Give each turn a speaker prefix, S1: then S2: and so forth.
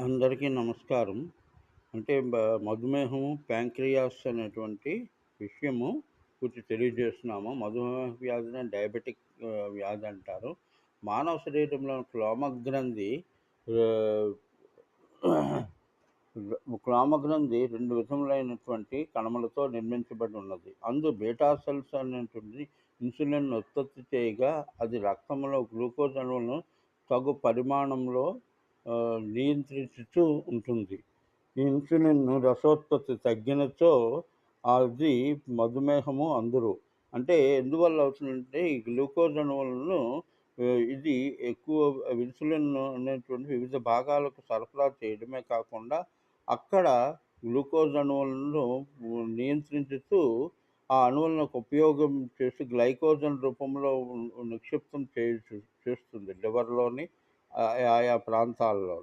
S1: అందరికీ నమస్కారం. అంటే మధుమేహము ప్యాంక్రియాస్ అనేటువంటి విషయము గురించి తెలియజేస్తున్నాము. మధుమేహ వ్యాధిని డయాబెటిక్ వ్యాధి అంటారు. మానవ శరీరంలో క్లోమగ్రంథి క్లోమగ్రంథి రెండు విధములైనటువంటి కణములతో నిర్మించబడి ఉన్నది. అందు బీటా సెల్స్ అనేటువంటి ఇన్సులిన్ ఉత్పత్తి చేయగా అది రక్తంలో గ్లూకోజ్ అణువులను తగు పరిమాణంలో నియంత్రించుతూ ఉంటుంది. ఈ ఇన్సులిన్ రసోత్పత్తి తగ్గినచో అది మధుమేహము అందరూ. అంటే ఎందువల్ల అవుతుందంటే ఈ గ్లూకోజ్ అణువులను ఇది ఎక్కువ ఇన్సులిన్ అనేటువంటి వివిధ భాగాలకు సరఫరా చేయడమే కాకుండా అక్కడ గ్లూకోజ్ అణువులను నియంత్రించుతూ ఆ అణువులను ఉపయోగం చేసి గ్లైకోజన్ రూపంలో నిక్షిప్తం చేయు చేస్తుంది లివర్లోని. ఆయా ప్రాంతాల్లో